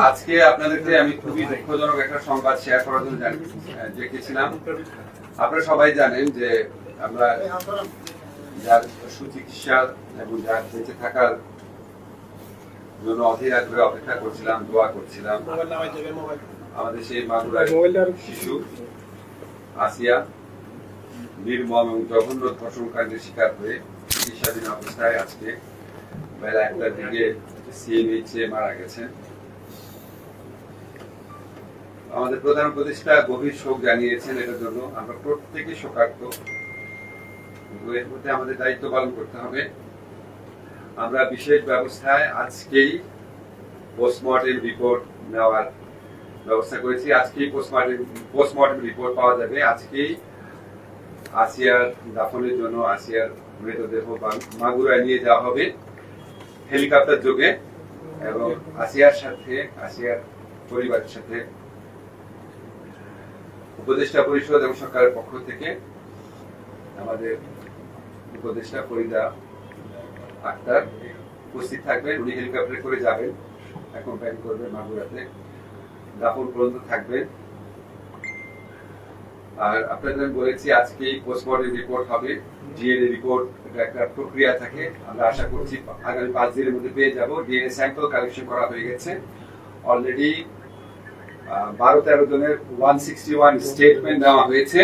আজকে আপনাদেরকে আমি খুবই দুঃখজনক একটা সংবাদ শেয়ার করার জন্য জানি- ডেকেছিলাম। আপনারা সবাই জানেন যে আমরা যার সুচিকিৎসা এবং যার বেঁচে থাকার জন্য অধীরা ধরে অপেক্ষা করছিলাম, দোয়া করছিলাম। আমাদের সেই মাগুরার শিশু, আসিয়া, নির্মম এবং জঘন্য ধর্ষণকাণ্ডের শিকার হয়ে চিকিৎসাধীন অবস্থায় আজকে বেলা একটার দিকে সিএমএইচে মারা গেছেন। আমাদের প্রধান উপদেষ্টা গভীর শোক জানিয়েছেন এটার জন্য। আমরা প্রত্যেকে কিন্তু এর মধ্যে আমাদের দায়িত্ব পালন করতে হবে। আমরা বিশেষ ব্যবস্থায় আজকেই পোস্টমর্টেম রিপোর্ট নেওয়ার ব্যবস্থা করেছি। আজকেই পোস্টমর্টেম পোস্টমর্টেম রিপোর্ট পাওয়া যাবে। আজকেই আসিয়ার দাফনের জন্য আসিয়ার মৃতদেহ মাগুরায় নিয়ে যাওয়া হবে হেলিকপ্টার যোগে এবং আসিয়ার সাথে, আসিয়ার পরিবারের সাথে উপদেষ্টা পরিষদ এবং সরকারের পক্ষ থেকে আমাদের উপদেষ্টা ফরিদা আক্তার উপস্থিত থাকবেন। উনি হেলিকপ্টারে করে যাবেন অ্যাকম্পানি করবেন মাগুরাতে। দাপন পর্যন্ত থাকবেন। আর আপনাদের আমি বলেছি, আজকেই পোস্টমর্টম রিপোর্ট হবে। ডিএনএ রিপোর্ট একটা প্রক্রিয়া থাকে। আমরা আশা করছি আগামী পাঁচ দিনের মধ্যে পেয়ে যাব। ডিএনএ স্যাম্পল কালেকশন করা হয়ে গেছে। অলরেডি বারো তেরো জনের ওয়ান সিক্সটি ওয়ান স্টেটমেন্ট দেওয়া হয়েছে।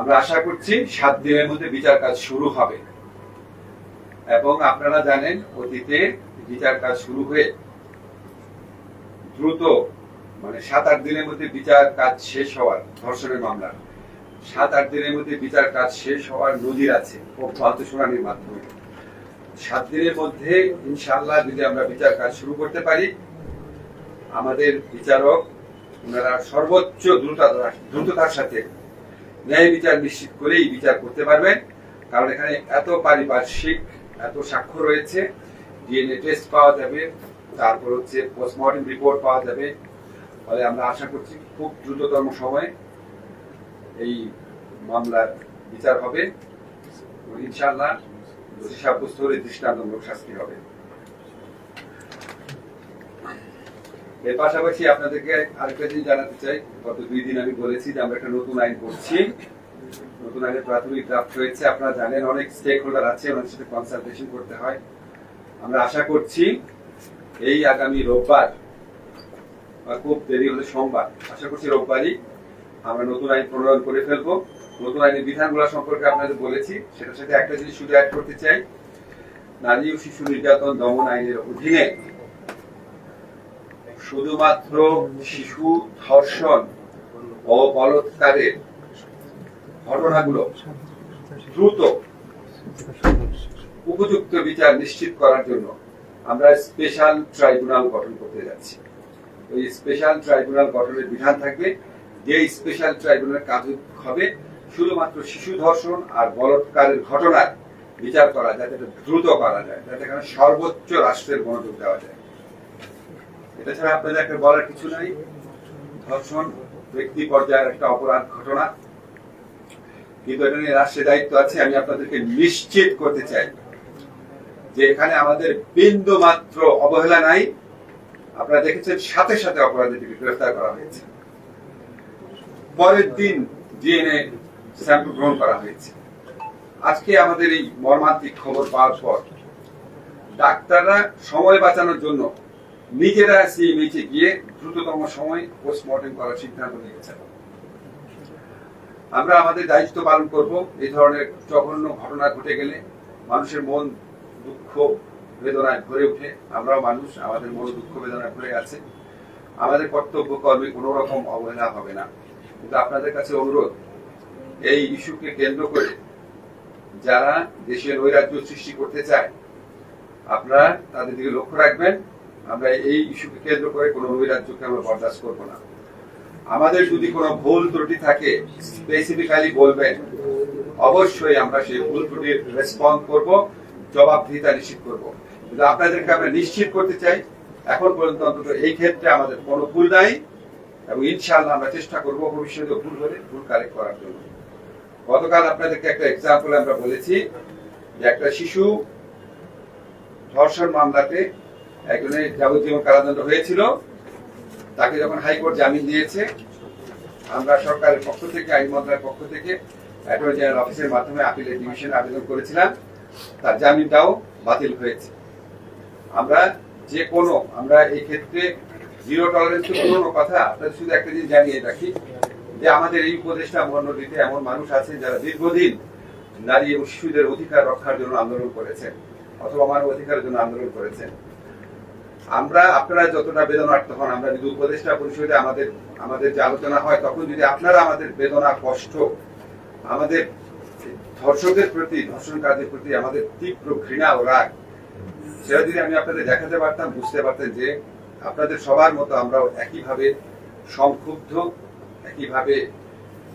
আমরা আশা করছি সাত দিনের মধ্যে বিচার কাজ শুরু হবে। এবং আপনারা জানেন, অতীতে বিচার কাজ শুরু হয়ে দ্রুত মানে সাত আট দিনের মধ্যে বিচার কাজ শেষ হওয়ার, ধর্ষণের মামলা। সাত আট দিনের মধ্যে বিচার কাজ শেষ হওয়ার নজির আছে অব্যাহত শুনানির মাধ্যমে। সাত দিনের মধ্যে ইনশাআল্লাহ যদি আমরা বিচার কাজ শুরু করতে পারি আমাদের বিচারক ওনারা সর্বোচ্চ দ্রুততার দ্রুততার সাথে ন্যায় বিচার নিশ্চিত করেই বিচার করতে পারবেন। কারণ এখানে এত পারিপার্শ্বিক, এত সাক্ষ্য রয়েছে। ডিএনএ টেস্ট পাওয়া যাবে, তারপর হচ্ছে পোস্টমর্টম রিপোর্ট পাওয়া যাবে। ফলে আমরা আশা করছি খুব দ্রুততম সময়ে এই মামলার বিচার হবে। এবং ইনশাআল্লাহ দোষী সাব্যস্ত হলে দৃষ্টান্তমূলক শাস্তি হবে। এর পাশাপাশি আপনাদেরকে আরেকটা জিনিস জানাতে চাই। গত দুই দিন আমি বলেছি যে আমরা একটা নতুন আইন করছি। নতুন আইনের প্রাথমিক ড্রাফট হয়েছে। আপনারা জানেন অনেক স্টেক হোল্ডার আছে ওনার সাথে কনসালটেশন করতে হয়। আমরা আশা করছি এই আগামী রোববার, বা খুব দেরি হলে সোমবার, আশা করছি রোববারই আমরা নতুন আইন প্রণয়ন করে ফেলব। নতুন আইনের বিধানগুলো সম্পর্কে আপনাদের বলেছি। সেটার সাথে একটা জিনিস শুধু অ্যাড করতে চাই। নারী ও শিশু নির্যাতন দমন আইনের অধীনে শুধুমাত্র শিশু ধর্ষণ ও বলৎকারের ঘটনাগুলো দ্রুত উপযুক্ত বিচার নিশ্চিত করার জন্য আমরা স্পেশাল ট্রাইব্যুনাল গঠন করতে যাচ্ছি। ওই স্পেশাল ট্রাইব্যুনাল গঠনের বিধান থাকবে যে স্পেশাল ট্রাইব্যুনাল কাজ হবে শুধুমাত্র শিশু ধর্ষণ আর বলৎকারের ঘটনার বিচার করা যাতে দ্রুত করা যায়, যাতে এখানে সর্বোচ্চ রাষ্ট্রের মনোযোগ দেওয়া যায়। এটা ছাড়া আপনাদের একটা বলার কিছু নাই। ধর্ষণ, ব্যক্তি পর্যায়ের একটা অপরাধ ঘটনা। কিন্তু এটা নিয়ে রাষ্ট্রের দায়িত্ব আছে, আমি আপনাদেরকে নিশ্চিত করতে চাই যে এখানে আমাদের বিন্দু মাত্র অবহেলা নাই। আপনারা দেখেছেন, সাথে সাথে অপরাধীটিকে গ্রেফতার করা হয়েছে। পরের দিন ডিএনএ স্যাম্পল গ্রহণ করা হয়েছে। আজকে আমাদের এই মর্মান্তিক খবর পাওয়ার পর ডাক্তাররা সময় বাঁচানোর জন্য নিজেরা সিএমএইচে গিয়ে দ্রুততম সময় পোস্টমর্টেম করার সিদ্ধান্ত নিয়েছেন। আমরা আমাদের দায়িত্ব পালন করব এই ধরনের জঘন্য ঘটনা ঘটে গেলে মানুষের মন দুঃখ বেদনায় ভরে ওঠে। আমরাও মানুষ, আমাদের মন দুঃখ বেদনায় ভরে আছে। আমাদের কর্তব্য কর্মে কোনো রকম অবহেলা হবে না। কিন্তু আপনাদের কাছে অনুরোধ, এই ইস্যুকে কেন্দ্র করে যারা দেশে নৈরাজ্য সৃষ্টি করতে চায়, আপনারা তাদের দিকে লক্ষ্য রাখবেন। আমরা এই ইস্যুকে কেন্দ্র করে কোনো নৈরাজ্যকে আমরা বরদাস্ত করব না। আমাদের যদি কোনো ভুল ত্রুটি থাকে স্পেসিফিক্যালি বলবেন, অবশ্যই আমরা সেই ভুল ত্রুটির রেসপন্স করব, জবাবদিহিতা নিশ্চিত করব। কিন্তু আপনাদেরকে আমরা নিশ্চিত করতে চাই, এখন পর্যন্ত অন্তত এই ক্ষেত্রে আমাদের কোনো ভুল নাই এবং ইনশাআল্লাহ আমরা চেষ্টা করব ভবিষ্যতে ভুল হলে ভুল কারেক্ট করার জন্য। গতকাল আপনাদেরকে একটা এক্সাম্পল আমরা বলেছি যে একটা শিশু ধর্ষণ মামলাতে একজনের যাবজ্জীবন কারাদণ্ড হয়েছিল, তাকে যখন হাইকোর্ট জামিন দিয়েছে, আমরা সরকারের পক্ষ থেকে, আইন মন্ত্রণালয়ের পক্ষ থেকে অ্যাটর্নি জেনারেল অফিসের মাধ্যমে আপিলের ডিভিশনে আবেদন করেছিলাম। তার জামিনটাও বাতিল হয়েছে। আমরা যে কোনো, আমরা এই ক্ষেত্রে জিরো টলারেন্স পুরোনো কথা, আপনাদের শুধু একটা জিনিস জানিয়ে রাখি, যে আমাদের এই উপদেশটা মন্ডলীতে এমন মানুষ আছেন যারা দীর্ঘদিন নারী এবং শিশুদের অধিকার রক্ষার জন্য আন্দোলন করেছেন, অথবা মানব অধিকারের জন্য আন্দোলন করেছেন। আমরা আপনারা যতটা বেদনার্থ হন, আমরা যদি উপদেষ্টা পরিষদে আমাদের আমাদের যে আলোচনা হয়, তখন যদি আপনারা আমাদের বেদনা, কষ্ট, আমাদের ধর্ষকের প্রতি ধর্ষণকারীদের প্রতি আমাদের তীব্র ঘৃণা ও রাগ, সেটা যদি আমি আপনাদের দেখাতে পারতাম, বুঝতে পারতেন যে আপনাদের সবার মতো আমরাও একইভাবে সংক্ষুব্ধ, একইভাবে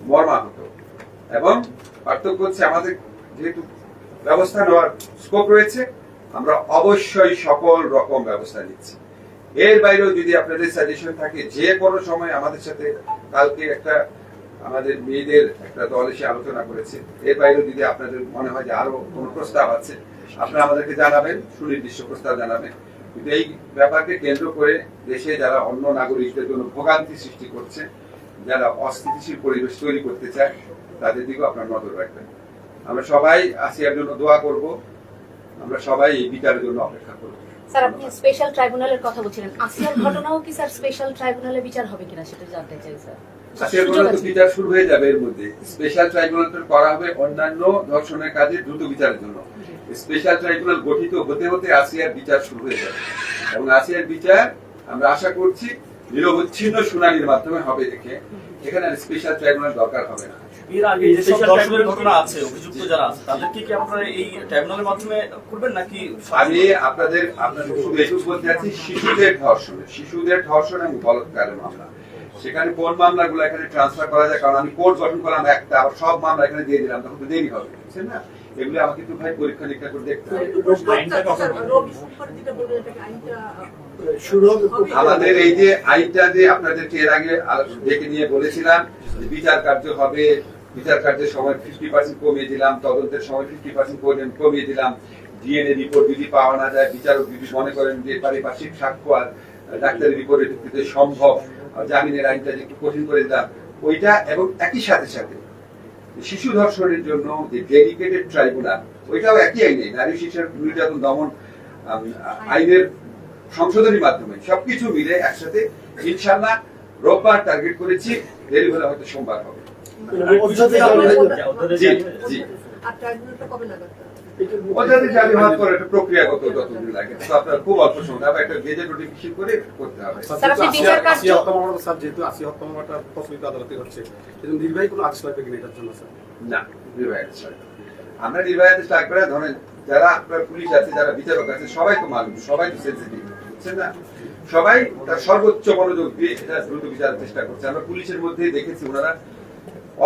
মর্মাহত। এবং পার্থক্য হচ্ছে আমাদের যেহেতু ব্যবস্থা নেওয়ার স্কোপ রয়েছে আমরা অবশ্যই সকল রকম ব্যবস্থা নিচ্ছি। এর বাইরেও যদি আপনাদের সাজেশন থাকে, যে কোনো সময় আমাদের সাথে কালকে একটা আমাদের মেয়েদের একটা দল এসে আলোচনা করেছে, এর বাইরেও যদি আপনাদের মনে হয় যে আরও কোনো প্রস্তাব আছে, আপনারা আমাদেরকে জানাবেন, সুনির্দিষ্ট প্রস্তাব জানাবেন। কিন্তু এই ব্যাপারকে কেন্দ্র করে দেশে যারা অন্য নাগরিকদের জন্য ভোগান্তি সৃষ্টি করছে, যারা অস্থিতিশীল পরিবেশ তৈরি করতে চায়, তাদের দিকেও আপনার নজর রাখবেন। আমরা সবাই আসিয়ার জন্য দোয়া করব। আমরা সবাই এই বিচারের জন্য অপেক্ষা করব। স্যার আপনি স্পেশাল ট্রাইব্যুনালের কথা বলছিলেন। আসিয়ার ঘটনাও কি স্যার স্পেশাল ট্রাইব্যুনালে বিচার হবে কিনা সেটা জানতে চাই স্যার। বিচার শুরু হয়ে যাবে এর মধ্যে। স্পেশাল ট্রাইব্যুনাল করা হবে অন্যান্য ধর্ষণের কাজে দ্রুত বিচারের জন্য। স্পেশাল ট্রাইব্যুনাল গঠিত হতে হতে আসিয়ার বিচার শুরু হয়ে যাবে। এবং আসিয়ার বিচার আমরা আশা করছি নিরবচ্ছিন্ন শুনানির মাধ্যমে হবে দেখে। এখানে স্পেশাল ট্রাইব্যুনাল দরকার হবে না। এর আগে স্পেশাল ট্রাইব্যুনাল ঘটনা আছে অভিযুক্ত যারা আছে তাদেরকে কি আপনারা এই ট্রাইব্যুনালের মাধ্যমে করবেন নাকি আমি আপনাদের আপনাদের শুধু এটুকু বলতে চাচ্ছি শিশুদের ধর্ষণ শিশুদের ধর্ষণ এবং বলৎকারের মামলা। সেখানে কোন মামলাগুলো এখানে ট্রান্সফার করা যায়? কারণ আমি কোর্ট গঠন করলাম একটা আবার সব মামলা এখানে দিয়ে দিলাম তখন তো দেরি হবে বুঝছেন না? এগুলো আমাকে একটু ভাই পরীক্ষা নিরীক্ষা করে দেখতে আমাদের এই যে আইনটা যে আপনাদেরকে এর আগে ডেকে নিয়ে বলেছিলাম বিচার কার্য হবে বিচার কার্যের সময় ফিফটি পার্সেন্ট কমিয়ে দিলাম তদন্তের সময় ফিফটি পার্সেন্ট কমিয়ে দিলাম। ডিএনএ রিপোর্ট যদি পাওয়া না যায় বিচারক যদি মনে করেন যে পারিপার্শ্বিক সাক্ষ্য আর ডাক্তারের রিপোর্টের ভিত্তিতে সম্ভব জামিনের আইনটা যে একটু কঠিন করে দিলাম ওইটা এবং একই সাথে সাথে শিশু ধর্ষণের জন্য যে ডেডিকেটেড ট্রাইব্যুনাল ওইটাও একই আইনে নারী শিশুর নির্যাতন দমন আইনের সংশোধনীর মাধ্যমে সবকিছু মিলে একসাথে ইনশাল্লাহ রোববার টার্গেট করেছি দেরি হলে হয়তো সোমবার হবে। জি জি। একটা প্রক্রিয়াগত যতদিন লাগে তো আপনার খুব অল্প সময় হবে একটা নোটিফিকেশন করে করতে হবে। স্যার, যেহেতু আসিয়া হত্যা মামলাটা প্রচলিত আদালতে হচ্ছে সেজন্য নির্বাহী কোনো আদেশ লাগবে কিনা এটার জন্য স্যার? না রিভাইড আমরা করে ধরেন যারা আপনার পুলিশ আছে যারা বিচারক আছে সবাই তো মানুষ সবাই তো সেন্সিটিভ বুঝছেন না? সবাই তার সর্বোচ্চ মনোযোগ দিয়ে এটা দ্রুত বিচারের চেষ্টা করছে। আমরা পুলিশের মধ্যে দেখেছি ওনারা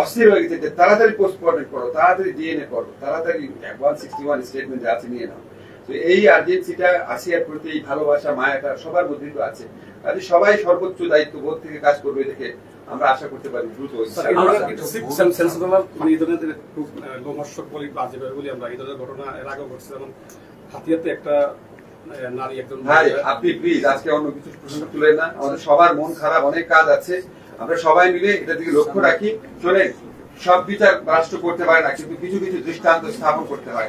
অস্থির হয়ে গেছে যে তাড়াতাড়ি পোস্টমর্টম করো তাড়াতাড়ি ডিএনএ করো তাড়াতাড়ি ওয়ান সিক্সটি ওয়ান স্টেটমেন্ট আছে নিয়ে নাও। তো এই আর্জেন্সিটা আসিয়ার প্রতি এই ভালোবাসা মায়াটা সবার মধ্যেই তো আছে। কাজে সবাই সর্বোচ্চ দায়িত্ব বোধ থেকে কাজ করবে দেখে আমরা আশা করতে পারি দ্রুত মানে এই ধরনের খুব বলি বাজে বলি আমরা এই ধরনের ঘটনা এর আগেও ঘটছে। যেমন হাতিয়াতে একটা নারী ভাই আপনি প্লিজ আজকে অন্য কিছু প্রসঙ্গ তুলেন না। আমাদের সবার মন খারাপ অনেক কাজ আছে। আমরা সবাই মিলে এটা দিকে লক্ষ্য রাখি শোনেন সব বিচার রাষ্ট্র করতে পারে না, কিন্তু কিছু কিছু দৃষ্টান্ত স্থাপন করতে পারে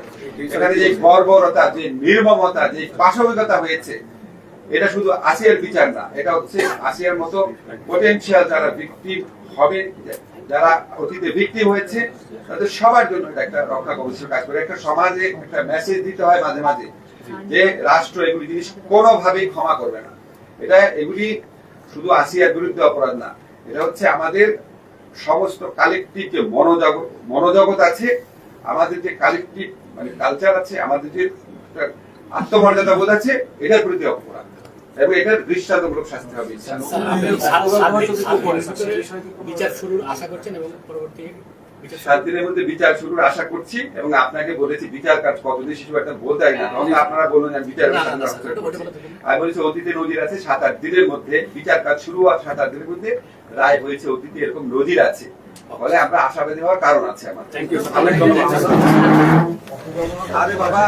এখানে যে বর্বরতা, যে নির্মমতা, যে পাশবিকতা হয়েছে, এটা শুধু আসিয়ার বিচার না, এটা হচ্ছে আসিয়ার মতো পটেনশিয়াল যারা ভিকটিম হবে, যারা অতীতে ভিকটিম হয়েছে, তাদের সবার জন্য এটা একটা রক্ষা কবচের কাজ করে, একটা সমাজে একটা মেসেজ দিতে হয় মাঝে মাঝে, যে রাষ্ট্র এগুলি জিনিস কোনোভাবেই ক্ষমা করবে না। এটা এগুলি শুধু আসিয়ার বিরুদ্ধে অপরাধ না এটা হচ্ছে আমাদের সমস্ত কালেকটিভ যে মনোজগৎ মনোজগৎ আছে আমাদের যে কালেকটিভ মানে কালচার আছে আমাদের যে আত্মমর্যাদা বোধ আছে এটার প্রতি অপরাধ এবং এটার দৃষ্টান্তমূলক শাস্তি হবে বিচার শুরুর আশা করছেন এবং পরবর্তী সাত দিনের মধ্যে বিচার শুরুর আশা করছি এবং আপনাকে বলেছি বিচার কাজ কতদিন শিশু একটা বলতে হয় না। তখন আপনারা বলুন আমি বিচার। আমি বলেছি অতীতে নজির আছে সাত আট দিনের মধ্যে বিচার কাজ শুরু আর সাত আট দিনের মধ্যে রায় হয়েছে অতীতে এরকম নজির আছে। ফলে আমরা আশাবাদী হওয়ার কারণ আছে আমার। থ্যাংক ইউ অনেক ধন্যবাদ আরে বাবা